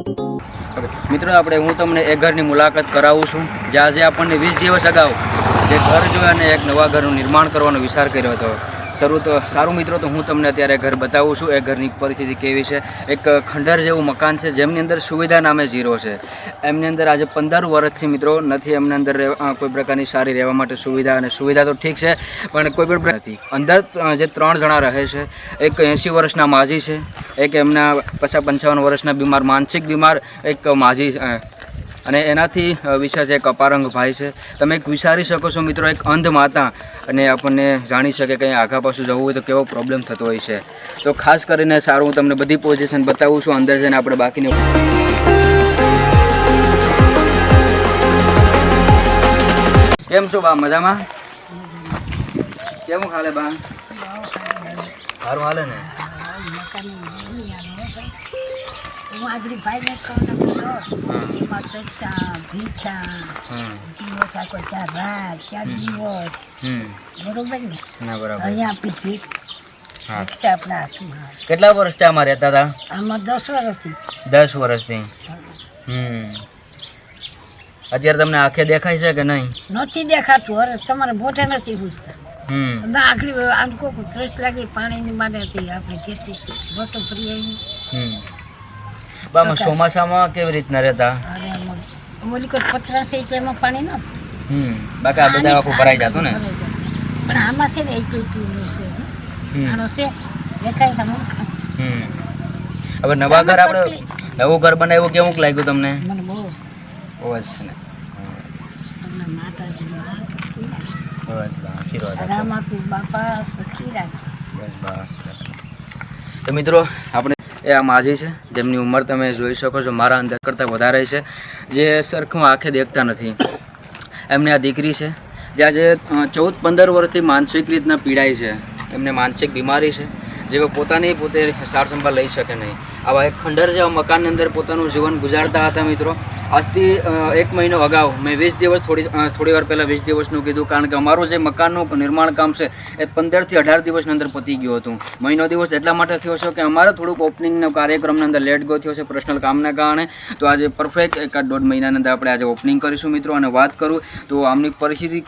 મિત્રો, આપણે, હું તમને એ ઘરની મુલાકાત કરાવું છું. જ્યાં આજે આપણને વીસ દિવસ અગાઉ જે ઘર જોયું અને એક નવા ઘરનું નિર્માણ કરવાનો વિચાર કર્યો હતો. શરૂ તો સારું મિત્રો, તો હું તમને અત્યારે ઘર બતાવું છું. એ ઘરની પરિસ્થિતિ કેવી છે? એક ખંડર જેવું મકાન છે, જેમની અંદર સુવિધા નામે ઝીરો છે. એમની અંદર આજે પંદર વર્ષથી મિત્રો નથી એમની અંદર કોઈ પ્રકારની સારી રહેવા માટે સુવિધા, અને સુવિધા તો ઠીક છે, પણ કોઈ પણ નથી. અંદર જે ત્રણ જણા રહે છે, એક એંસી વર્ષના માજી છે, એક એમના પચાસ પંચાવન વર્ષના બીમાર, માનસિક બીમાર, એક માજી અને એનાથી વિશે છે એક અપારંગ ભાઈ છે તમે એક વિચારી શકો છો મિત્રો એક અંધ માતા અને આપણને જાણી શકે કંઈ આઘા પાછું જવું હોય તો કેવો પ્રોબ્લેમ થતો હોય છે. તો ખાસ કરીને સારું હું તમને બધી પોઝિશન બતાવું છું અંદર જઈને આપણે બાકીની કેમ છો બા મજામાં? કેમ ખાલે બા સારું હાલે ને? આગળ ભાઈને કહું હા એમાં પૈસા ભીખા હમ દિવસ આખો ચાર રાત ચાર દિવસ હમ બરોબર ને ના બરાબર અહીંયા આપી ભીખ હા ભીક્ષા આપણા હાથમાં કેટલા વર્ષથી આમાં રહેતા હતા આમાં દસ વર્ષથી દસ વર્ષથી હમ અત્યારે તમને આંખે દેખાય છે કે નહીં નથી દેખાતું અરે તમારે મોઢે નથી પૂછતા હમ ના આગળ આમ કોક ત્રસ લાગી પાણીની માને હતી આપણે ખેતી બોટો ફરી આવી હમ બામાં ચોમાસામાં કેવી રીતના રહેતા? અરે પથરા છે એમાં પાણી ન હમ બાકી આ બધા આખું ભરાઈ જતું ને? પણ આમાં છે ને એક છે. આનો છે દેખાય છે હમ. હવે નવા ઘર આપણે નવું ઘર બનાવ્યું કેવું લાગ્યું તમને? મને બહુ બહુ જ છે ને. તમને તો મિત્રો આપણે એ આ માજી છે. જેમની ઉંમર તમે જોઈ શકો છો, મારા અંદર કરતાં વધારે છે. જે સરખું આંખે દેખતા નથી. એમની આ દીકરી છે, જે આજે ચૌદ પંદર વર્ષથી માનસિક રીતના પીડાય છે. એમને માનસિક બીમારી છે. જે પોતાની પોતે સાર સંભાળ લઈ શકે નહીં. આવા એક ખંડર જેવા મકાનની અંદર પોતાનું જીવન ગુજારતા હતા મિત્રો. આજથી એક મહિનો અગાઉ મેં વીસ દિવસ થોડી થોડી વાર પહેલાં વીસ દિવસનું કીધું કારણ કે અમારું જે મકાનનું નિર્માણ કામ છે, એ પંદરથી અઢાર દિવસની અંદર પતી ગયું હતું. મહિનો દિવસ એટલા માટે થયો છે કે અમારે થોડુંક ઓપનિંગનો કાર્યક્રમની અંદર લેટ ગો થયો છે પર્સનલ કામના કારણે. તો આજે પરફેક્ટ એકાદ દોઢ મહિનાની અંદર આપણે આજે ઓપનિંગ કરીશું મિત્રો. અને વાત કરું તો આમની પરિસ્થિતિ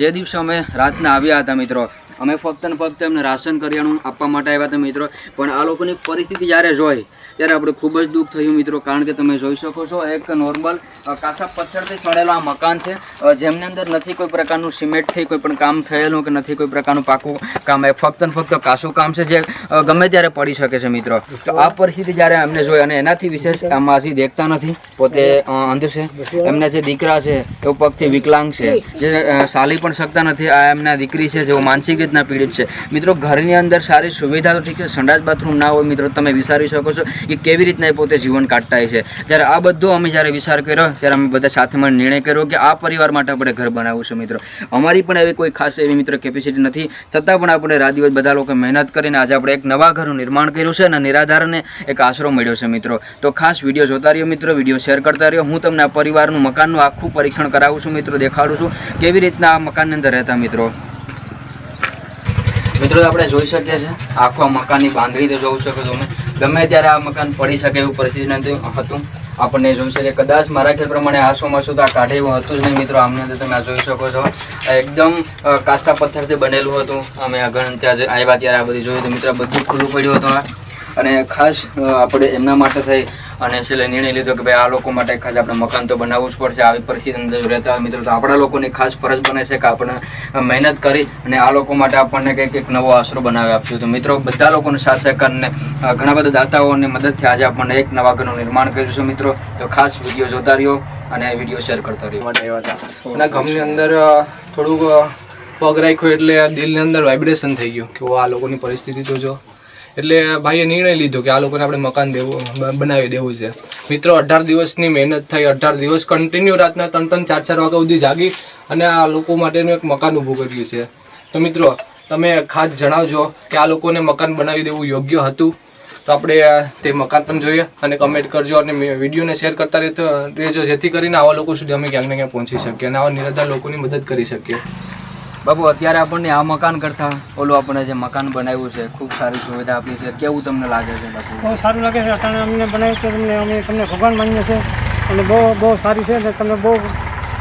જે દિવસે અમે રાતના આવ્યા હતા મિત્રો અમે ફક્ત ને ફક્ત એમને રાશન કરિયાણું આપવા માટે આવ્યા હતા મિત્રો. પણ આ લોકોની પરિસ્થિતિ જ્યારે જોઈ, ત્યારે આપણે ખૂબ જ દુઃખ થયું મિત્રો, કારણ કે તમે જોઈ શકો છો, એક નોર્મલ કાસા પથ્થરથી સડેલું આ મકાન છે. જેમની અંદર નથી કોઈ પ્રકારનું સિમેન્ટથી કોઈ પણ કામ થયેલું કે નથી કોઈ પ્રકારનું પાકું કામ, એ ફક્ત ને ફક્ત કાસું કામ છે જે ગમે ત્યારે પડી શકે છે મિત્રો. તો આ પરિસ્થિતિ જ્યારે અમને જોઈ અને એનાથી વિશેષ માસી દેખતા નથી, પોતે અંધ છે. એમના જે દીકરા છે તેઓ પગથી વિકલાંગ છે. જે ચાલી પણ શકતા નથી. આ એમના દીકરી છે, જેઓ માનસિક રીતના પીડિત છે. મિત્રો, ઘરની અંદર સારી સુવિધા તો ઠીક છે, સંડાસ બાથરૂમ ના હોય મિત્રો, તમે વિચારી શકો છો કે કેવી રીતના એ પોતે જીવન કાઢતા હોય છે. જ્યારે આ બધું અમે જ્યારે વિચાર કર્યો, ત્યારે અમે બધા સાથે મળીને નિર્ણય કર્યો કે આ પરિવાર માટે આપણે ઘર બનાવવું છે મિત્રો. અમારી પણ એવી કોઈ ખાસ એવી મિત્ર કેપેસિટી નથી. છતાં પણ આપણે રાત દિવસ બધા લોકો મહેનત કરીને આજે આપણે એક નવા ઘરનું નિર્માણ કર્યું છે અને નિરાધારને એક આશરો મળ્યો છે મિત્રો. તો ખાસ વીડિયો જોતા રહ્યો મિત્રો, વીડિયો શેર કરતા રહ્યો. હું તમને આ પરિવારનું મકાનનું આખું પરીક્ષણ કરાવું છું મિત્રો, દેખાડું છું. કેવી રીતના આ મકાનની અંદર રહેતા મિત્રો? મિત્રો, આપણે જોઈ શકીએ છીએ, આખું મકાનની બાંધણી તો જોઈ શકો તમે. ગમે ત્યારે આ મકાન પડી શકે એવું પરિસ્થિતિ નથી હતું. આપણને જોઈ શકે કદાચ મારા ખ્યાલ પ્રમાણે આ ચોમાસું તો આ કાઢે એવું હતું જ નહીં મિત્રો. આમની અંદર તમે જોઈ શકો છો. એકદમ કાસ્ટા પથ્થરથી બનેલું હતું. અમે આગળ ત્યાં આવ્યા ત્યારે આ બધું જોયું હતું. મિત્રો, બધું ખુલ્લું પડ્યું હતું આ. અને ખાસ આપણે એમના માટે થઈ અને છેલ્લે નિર્ણય લીધો કે ભાઈ આ લોકો માટે ખાસ આપણે મકાન તો બનાવવું જ પડશે. આવી પરિસ્થિતિ અંદર રહેતા હોય મિત્રો તો આપણા લોકોની ખાસ ફરજ બને છે કે આપણે મહેનત કરી અને આ લોકો માટે આપણને કંઈક એક નવો આશરો બનાવી આપશું. તો મિત્રો બધા લોકોનો સાથ સહકારને ઘણા બધા દાતાઓની મદદથી આજે આપણને એક નવા ઘરનું નિર્માણ કરીશું મિત્રો. તો ખાસ વીડિયો જોતા રહ્યો અને વીડિયો શેર કરતા રહ્યો. અને ઘરની અંદર થોડુંક પગ રાખ્યો એટલે દિલની અંદર વાઇબ્રેશન થઈ ગયું કે આ લોકોની પરિસ્થિતિ તો જો એટલે ભાઈએ નિર્ણય લીધો કે આ લોકોને આપણે મકાન દેવું બનાવી દેવું છે. મિત્રો, અઢાર દિવસની મહેનત થઈ, અઢાર દિવસ કન્ટિન્યુ રાતના ત્રણ ત્રણ, ચાર ચાર વાગ્યા સુધી જાગી અને આ લોકો માટેનું એક મકાન ઊભું કર્યું છે. તો મિત્રો, તમે ખાસ જણાવજો કે આ લોકોને મકાન બનાવી દેવું યોગ્ય હતું? તો આપણે તે મકાન પણ જોઈએ અને કમેન્ટ કરજો અને વિડીયોને શેર કરતા રહેતો, રહેજો જેથી કરીને આવા લોકો સુધી અમે ક્યાંક ને ક્યાંક પહોંચી શકીએ અને આવા નિરાધાર લોકોની મદદ કરી શકીએ. બાબુ અત્યારે આપણને આ મકાન કરતા ઓલું આપણે જે મકાન બનાવ્યું છે ખૂબ સારી સુવિધા આપી છે. કેવું તમને લાગે છે બાપુ? બહુ સારું લાગે છે. અત્યારે અમને બનાવ્યું છે તમને અમે તમને ભગવાન માનીએ છે અને બહુ બહુ સારી છે અને તમે બહુ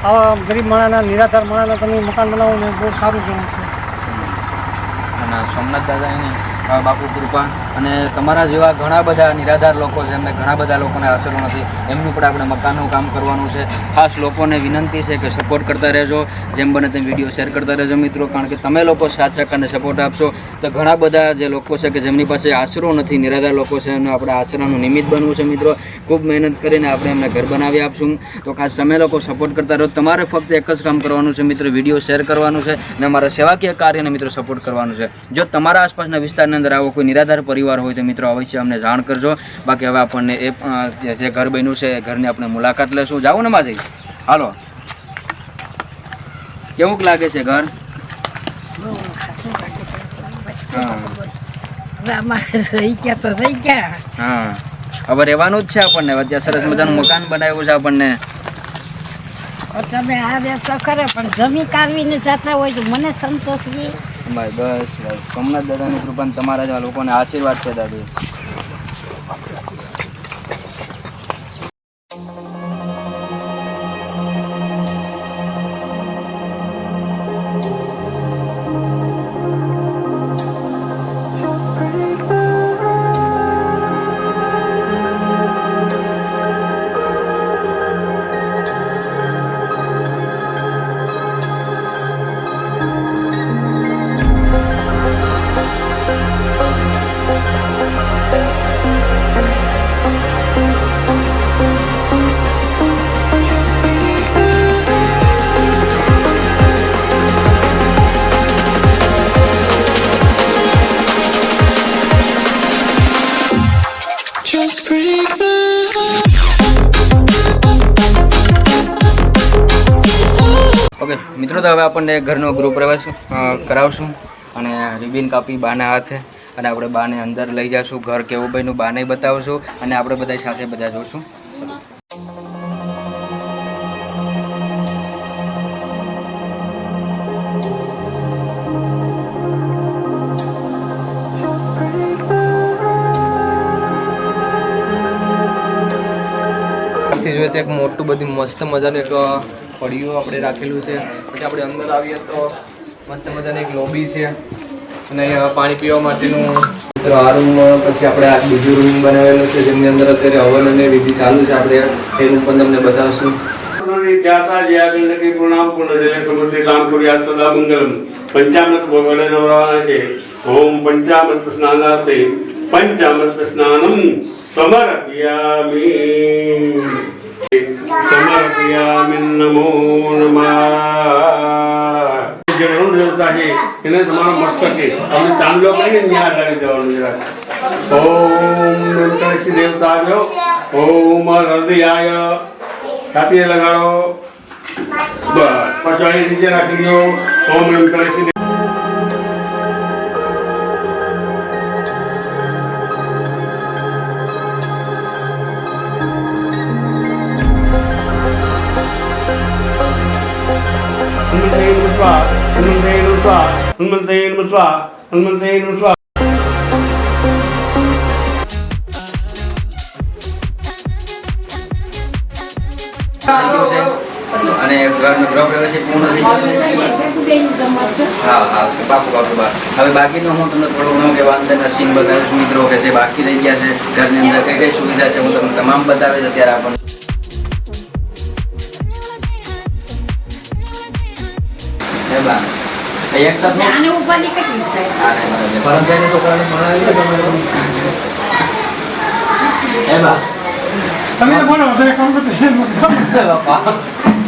આવા ગરીબ માણાના નિરાધાર માણાના તમે મકાન બનાવો ને બહુ સારું કહેવાય છે. અને સોમનાથ દાદા એની બાપુ કૃપા. અને તમારા જેવા ઘણા બધા નિરાધાર લોકો છે, એમને ઘણા બધા લોકોને આશરો નથી. એમનું પણ આપણે મકાનનું કામ કરવાનું છે. ખાસ લોકોને વિનંતી છે કે સપોર્ટ કરતા રહેજો. જેમ બને તેમ વીડિયો શેર કરતા રહેજો મિત્રો. કારણ કે તમે લોકો સાથ સહકારને સપોર્ટ આપશો, તો ઘણા બધા જે લોકો છે કે જેમની પાસે આશરો નથી, નિરાધાર લોકો છે એનું આપણે આશરાનું નિમિત્ત બનવું છે મિત્રો. ખૂબ મહેનત કરીને આપણે એમને ઘર બનાવી આપશું. તો ખાસ તમે લોકો સપોર્ટ કરતા રહો. તમારે ફક્ત એક જ કામ કરવાનું છે મિત્રો વીડિયો શેર કરવાનું છે અને અમારા સેવાકીય કાર્યને મિત્રો સપોર્ટ કરવાનું છે. જો તમારા આસપાસના વિસ્તારની અંદર આવો કોઈ નિરાધાર પરિવાર હોય તો મિત્રો અવશ્ય અમને જાણ કરજો. બાકી હવે આપણને એ જે ઘર બન્યું છે એ ઘરની આપણે મુલાકાત લેશું. જાઓ ને માજી હાલો. કેવુંક લાગે છે ઘર? હા. હવે રહેવાનું જ છે આપણને. સરસ મજાનું મકાન બનાવ્યું છે આપણને. તમે આ તો કરે પણ જમી કાઢવીને જતા હોય તો મને સંતોષ બસ બસ. સોમનાથ દાદાની કૃપા તમારા જ લોકોને આશીર્વાદ છે દાદી. ઓકે, મિત્રો, તો હવે આપણને ઘરનો ગૃહ પ્રવેશ કરાવશું અને રિબિન કાપી બાના હાથે અને આપણે બાને અંદર લઈ જઈશું ઘર કેવું ભાઈનું બાને બતાવશું અને આપણે બધા સાથે બધા જોશું. જોઈએ તો એક મોટું, બધું મસ્ત મજાનું એક ફળિયું આપણે રાખેલું છે. પછી આપણે અંદર આવીએ તો મસ્ત મજાની એક લોબી છે. અને પાણી પીવા માટેનું મિત્રો આ રૂમ પછી આપણે આ બીજું રૂમ બનાવેલું છે, જેમની અંદર અત્યારે હવન અને વિધિ ચાલુ છે. આપણે એ રૂમ પણ તમને બતાવશું. પ્રણામ પંચામૃત ભગવાને નવરાવાના છે ઓમ પંચામૃત સ્નાનાર્થે પંચામૃત સ્નાનમ સમર્પ્યામી સમર્પયામિ નમો નમઃ જે ઋણ દેવતા છે એને તમારા મસ્તકે જરાક ઓમ નમસ્તે દેવતા આવ્યો ઓમ હૃદયાય છાતીએ લગાડો બસ પાછો નીચે રાખી દો ઓમ નમ હનુમંતય નમઃ સ્વાહા હનુમંતય નમઃ છે અને ઘરનો ગ્રહ પ્રવેશ પૂર્ણ થઈ ગયો. હા હા પાકું પાકું બા હવે બાકીનું હું તમને થોડો ઘણો કે અંદરના સીન બતાવીશ. મિત્રો કે જે બાકી રહી ગયા છે, ઘરની અંદર કઈ કઈ સુવિધા છે, હું તમને તમામ બતાવીશ અત્યારે આપણને. એ એક સાથે આને ઉપાધિ કેટલી થાય હા, નહીં, બરાબર. પરમભાઈને છોકરાને ભણાવી લો તમે બા તમે તો બોલો વધારે કોમ્પિટિશન બાપા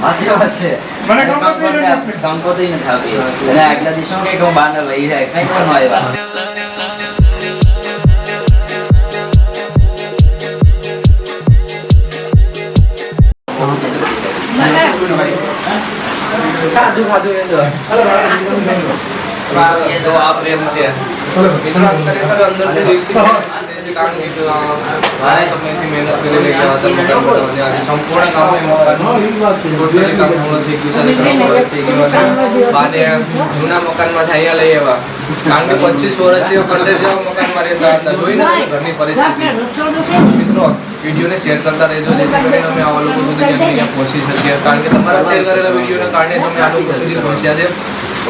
હાસી વાત છે. મને કંકોત્રી નથી. આપી. કંકોત્રી નથી આપી અને આગલા દિવસે કે હું લઈ જાય કઈ પણ ન આવ્યા ખાધું ખાધું એ તો આ પ્રેમ છે. મિત્રો ખરેખર અંદરથી પ્રેમ છે મહેનત કરી રહ્યા હતા મકાન બનાવવાની. આજે સંપૂર્ણ કામ મકાનનું કામ અને જૂના મકાનમાં અહીંયા લઈ આવ્યા. કારણ કે પચીસ વર્ષથી કંડેર જેવા મકાનમાં રહેતા હતા. જોઈને ઘરની પરિસ્થિતિ. મિત્રો, વિડીયોને શેર કરતા રહેજો, જેથી કરીને અમે આવા લોકો સુધી પહોંચી શકીએ. કારણ કે તમારા શેર કરેલા વિડીયોના કારણે તમે આ લોકો સુધી પહોંચ્યા છે.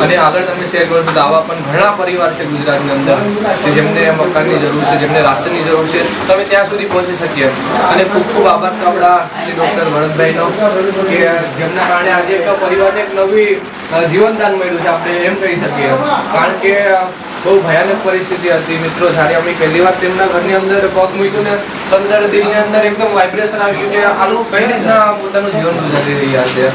અને આગળ તમે શેર કરશો તો આવા પણ ઘણા પરિવાર છે ગુજરાતની અંદર કે જેમને મકાનની જરૂર છે, જેમને રાશનની જરૂર છે. તમે ત્યાં સુધી પહોંચી શકીએ. અને ખૂબ ખૂબ આભાર આપણા શ્રી ડૉક્ટર ભરતભાઈનો કે જેમના કારણે આજે એક પરિવારને એક નવી જીવનદાન મળ્યું છે, આપણે એમ કહી શકીએ. કારણ કે બહુ ભયાનક પરિસ્થિતિ હતી. મિત્રો, જ્યારે અમે પહેલી વાર તેમના ઘરની અંદર પગ મૂક્યું ને અંદર દિલની અંદર એકદમ વાઇબ્રેશન આવી ગયું કે આનું કઈ રીતના પોતાનું જીવન ગુજારી રહ્યા છે.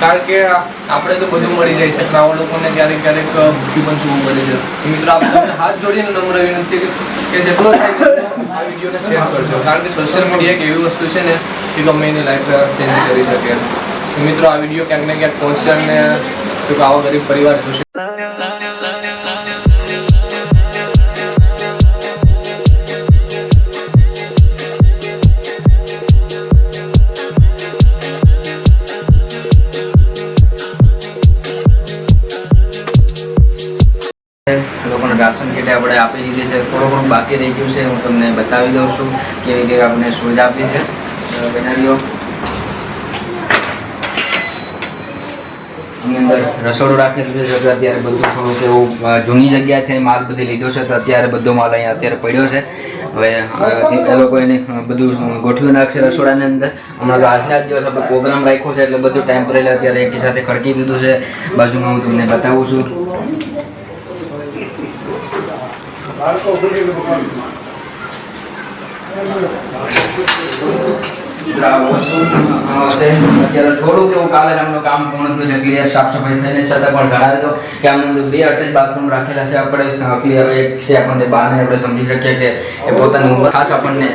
કારણ કે આપણે તો બધું મળી જાય છે આવા લોકોને ક્યારેક ક્યારેક ભૂખ્યું પણ જોવું પડે છે. મિત્રો આપણે હાથ જોડીને નમ્ર વિનંતી કે- જેટલો આ વિડીયોને શેર કરજો. કારણ કે સોશિયલ મીડિયા એક એવી વસ્તુ છે ને કે ગમે એની લાઈફ ચેન્જ કરી શકે. મિત્રો, આ વીડિયો ક્યાંક ને ક્યાંક પહોંચશે અને આવા ગરીબ પરિવાર જોશે. થોડું ઘણું બાકી રહી ગયું છે, હું તમને બતાવી દઉં છું કેવી કેવી આપણે સુવિધા આપી છે. બનાવી બનાવીઓ. એની અંદર રસોડું રાખેલું છે અત્યારે બધું થોડુંક એવું જૂની જૂની છે, માલ બધી લીધો છે, તો અત્યારે બધો માલ અહીંયા અત્યારે પડ્યો છે. હવે એ લોકો એને બધું ગોઠવી નાખશે રસોડાની અંદર. હમણાં તો આજના જ દિવસ આપણે પ્રોગ્રામ રાખ્યો છે, એટલે બધું ટેમ્પરેરી અત્યારે એકી સાથે ખડકી દીધું છે. બાજુમાં હું તમને બતાવું છું. થોડુંક એવું કાલે જ કામ પૂર્ણ થયું ક્લિયર સાફ સફાઈ થઈને છતાં પણ જણાવી દો કે આમની બાથરૂમ રાખેલા છે આપણે. ક્લિયર એક છે આપણને બાને આપણે સમજી શકીએ કે પોતાની ઉંમર આપણને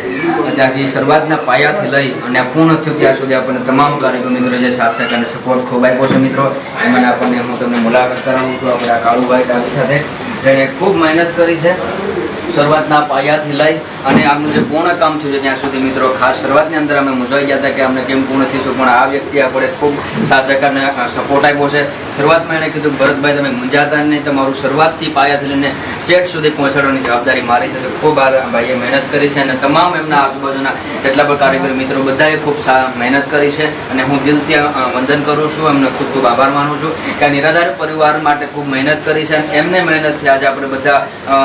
ત્યાંથી શરૂઆતના પાયાથી લઈ અને પૂર્ણ થયું ત્યાં સુધી આપણને તમામ કારીગર મિત્રો જે સાથ, સહકારને સપોર્ટ ખૂબ આપ્યો છે મિત્રો. એમાં આપણને હું તમને મુલાકાત કરાવું છું, આપણે આ કાળુભાઈ ડાબી સાથે. જેણે ખૂબ મહેનત કરી છે. શરૂઆતના પાયાથી લઈ અને આમનું જે પૂર્ણ કામ થયું છે ત્યાં સુધી મિત્રો, ખાસ શરૂઆતની અંદર અમે મૂંઝવાઈ ગયા હતા કે અમને કેમ પૂર્ણ થઈશું, પણ આ વ્યક્તિ આપણે ખૂબ સાથ સપોર્ટ આપ્યો છે. શરૂઆતમાં એણે કીધું ભરતભાઈ, તમે મૂંઝાતા નહીં, તમારું શરૂઆતથી પાયાથી લઈને સેટ સુધી પહોંચાડવાની જવાબદારી મારી છે. ખૂબ આ ભાઈએ મહેનત કરી છે અને તમામ એમના આજુબાજુના એટલા પણ કારીગર મિત્રો બધાએ ખૂબ મહેનત કરી છે અને હું દિલથી વંદન કરું છું. એમને ખૂબ ખૂબ આભાર માનું છું કે નિરાધાર પરિવાર માટે ખૂબ મહેનત કરી છે અને એમને મહેનતથી આજે આપણે બધા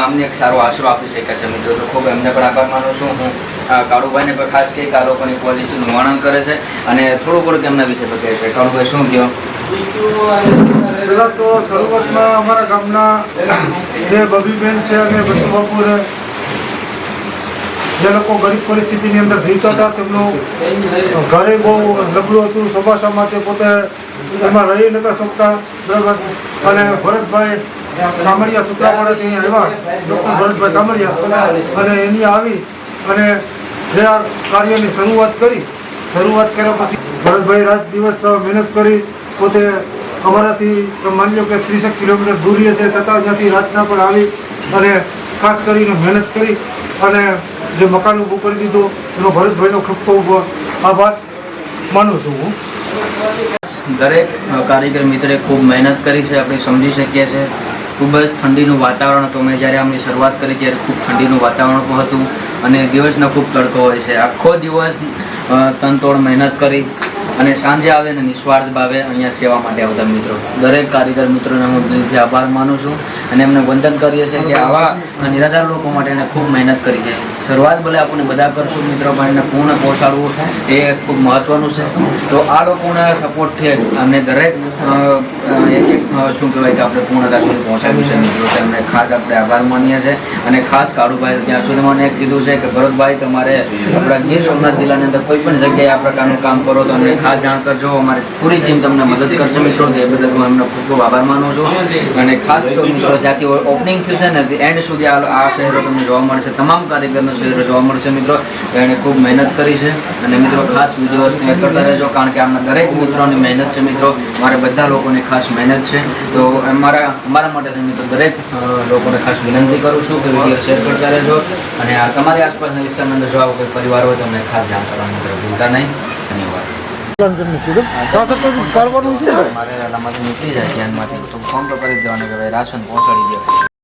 અમને એક સારો આશરો આપી શક્યા છે મિત્રો. તો ખૂબ એમને પણ આભાર માનું છું. હું કાળુભાઈને પણ ખાસ કહી આ લોકોની પોલિસીનું વર્ણન કરે છે અને થોડું થોડુંક એમના વિશે પણ કહે છે? કાળુભાઈ, શું કહો પહેલાં તો શરૂઆતમાં અમારા ગામના જે બબીબેન છે અને બસુ બાપુ છે, જે લોકો ગરીબ પરિસ્થિતિની અંદર જીવતા હતા, તેમનું ઘરે બહુ નબળું હતું ચોમાસામાં તે પોતે એમાં રહી નતા શકતા, બરાબર. અને ભરતભાઈ કામડિયા સૂત્રાપાડાથી અહીંયા આવ્યા. ડૉક્ટર ભરતભાઈ કામડિયા અને એની આવી અને જે આ કાર્યની શરૂઆત કરી, શરૂઆત કર્યા પછી ભરતભાઈ રાત દિવસ મહેનત કરી, પોતે અમારાથી માની લો કે ત્રીસેક કિલોમીટર દૂર રહે છે છતાં ત્યાંથી રાતના પર આવી અને ખાસ કરીને મહેનત કરી અને જે મકાન ઊભું કરી દીધું, એનો ભરતભાઈનો ખપકો ઊભો આભાર માનું છું હું. દરેક કારીગર મિત્રે ખૂબ મહેનત કરી છે, આપણે સમજી શકીએ છીએ. ખૂબ જ ઠંડીનું વાતાવરણ હતું. મેં જ્યારે આમની શરૂઆત કરી ત્યારે ખૂબ ઠંડીનું વાતાવરણ હતું. અને દિવસનો ખૂબ તડકો હોય છે. આખો દિવસ તનતોડ મહેનત કરી. અને સાંજે આવે ને નિસ્વાર્થ ભાવે અહીંયા સેવા માટે આવતા મિત્રો. દરેક કારીગર મિત્રોને હું દિલથી આભાર માનું છું અને એમને વંદન કરીએ છીએ કે આવા નિરાધાર લોકો માટે એને ખૂબ મહેનત કરી છે. શરૂઆત ભલે આપણે બધા કરશું મિત્રો, પણ એને પૂર્ણ પહોંચાડવું એ ખૂબ મહત્ત્વનું છે. તો આ લોકોના સપોર્ટથી અમને દરેક એક એક શું કહેવાય કે આપણે પૂર્ણતા સુધી પહોંચાડ્યું છે મિત્રો. એમને ખાસ આપણે આભાર માનીએ છીએ. અને ખાસ કાળુભાઈ ત્યાં સુધી મને કીધું છે કે ભરતભાઈ, તમારે આપણા ગીર સોમનાથ જિલ્લાની અંદર કોઈ પણ જગ્યાએ આ પ્રકારનું કામ કરો તો અમને ખાસ જાણ કરજો અમારી પૂરી ટીમ તમને મદદ કરશે મિત્રો એ બદલ હું એમનો ખૂબ ખૂબ આભાર માનું છું. અને ખાસ તો મિત્રો, જ્યાંથી ઓપનિંગ થયું છે ને એન્ડ સુધી આ આ શહેરો તમને જોવા મળશે. તમામ કારીગરનો શહેરો જોવા મળશે મિત્રો. એણે ખૂબ મહેનત કરી છે. અને મિત્રો, ખાસ વીડિયો શેર કરતા રહેજો, કારણ કે આમના દરેક મિત્રોની મહેનત છે મિત્રો. મારે બધા લોકોની ખાસ મહેનત છે. તો અમારા અમારા માટે મિત્રો દરેક લોકોને ખાસ વિનંતી કરું છું કે વીડિયો શેર કરતા રહેજો. અને આ તમારી આસપાસના વિસ્તારની અંદર જો આવો કોઈ પરિવાર હોય તો અમને ખાસ જાણ કરવા મિત્રો ભૂલતા નહીં. ધન્યવાદ. મારે આમાંથી નીકળી જાય ધ્યાનમાંથી. તો ફોન તો કરી જ દેવાનો કે ભાઈ રાશન પહોંચાડી દો.